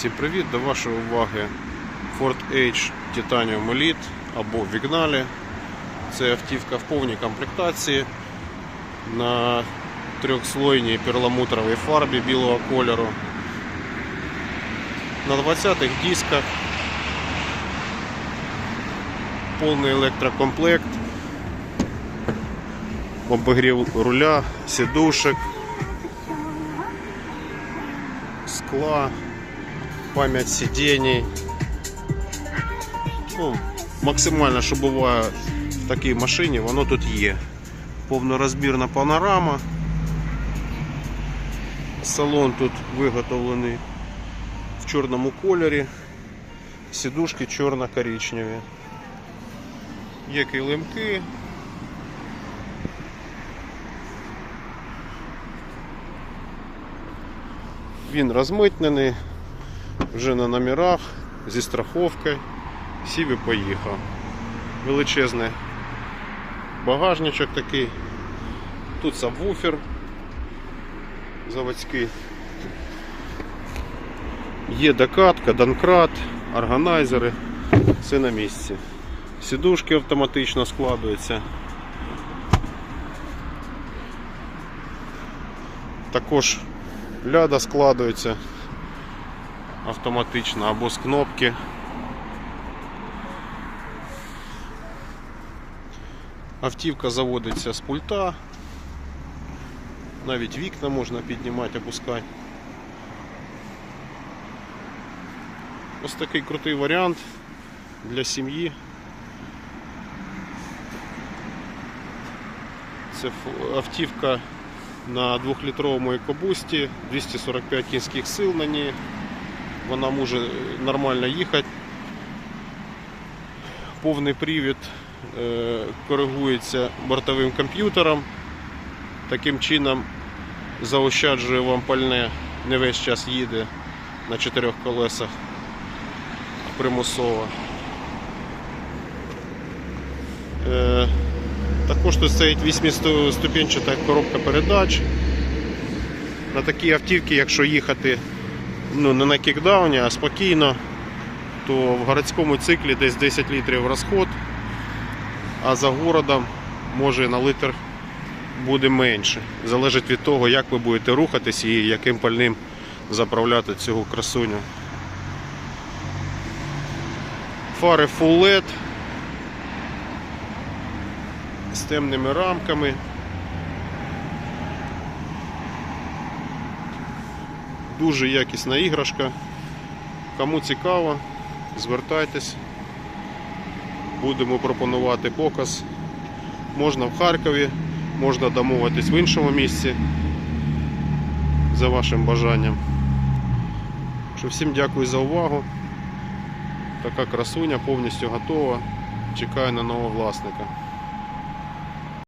Всім привіт! До вашої уваги Ford H Titanium Elite або Vignale. Це автівка в повній комплектації на трьохслойній перламутровій фарбі білого кольору. На 20-х дисках повний електрокомплект, обігрів руля, сідушек, скла, пам'ять сидінь. Ну, максимально, що буває в такій машині, воно тут є. Повнорозбірна панорама. Салон тут виготовлений в чорному кольорі. Сідушки чорно-коричневі. Є килимки. Він розмитнений, вже на номерах, зі страховкою. Сів і поїхав. Величезний багажничок такий. Тут сабвуфер заводський. Є докатка, донкрат, органайзери. Все на місці. Сідушки автоматично складуються. Також ляда складується автоматично або з кнопки. Автівка заводиться з пульта. Навіть вікна можна піднімати, опускати. Ось такий крутий варіант для сім'ї. Це автівка на 2-літровому екобусті, 245 кінських сил на ній. Вона може нормально їхати. Повний привід е, коригується бортовим комп'ютером. Таким чином заощаджує вам пальне, не весь час їде на чотирьох колесах примусово. Е, також тут стоїть 8-ступенчата коробка передач. На такій автівці, якщо їхати ну, не на кікдауні, а спокійно, то в городському циклі десь 10 літрів розход, а за городом може на литр буде менше. Залежить від того, як ви будете рухатись і яким пальним заправляти цього красуню. Фари Full LED з темними рамками. Дуже якісна іграшка. Кому цікаво, звертайтесь. Будемо пропонувати показ. Можна в Харкові, можна домовитись в іншому місці за вашим бажанням. Що всім дякую за увагу. Така красуня повністю готова. Чекаю на нового власника.